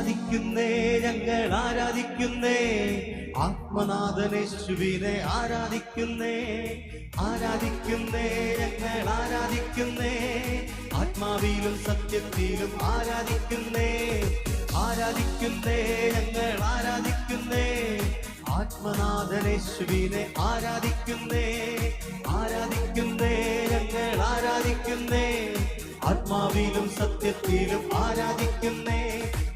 ആരാധിക്കുന്നേ ഞങ്ങൾ ആരാധിക്കുന്നേ? ആത്മനാഥനേശുവിനെ ആരാധിക്കുന്നേ? ആരാധിക്കുന്നേ ഞങ്ങൾ ആരാധിക്കുന്നേ? ആത്മാവിയിലും സത്യത്തിലും ആരാധിക്കുന്നേ? ആരാധിക്കുന്നേ ഞങ്ങൾ ആരാധിക്കുന്നേ? ആത്മനാഥനേശുവിനെ ആരാധിക്കുന്നേ? ആരാധിക്കുന്നേ ഞങ്ങൾ ആരാധിക്കുന്നേ? ആത്മാവിലും സത്യത്തിലും ആരാധിക്കുന്നേ?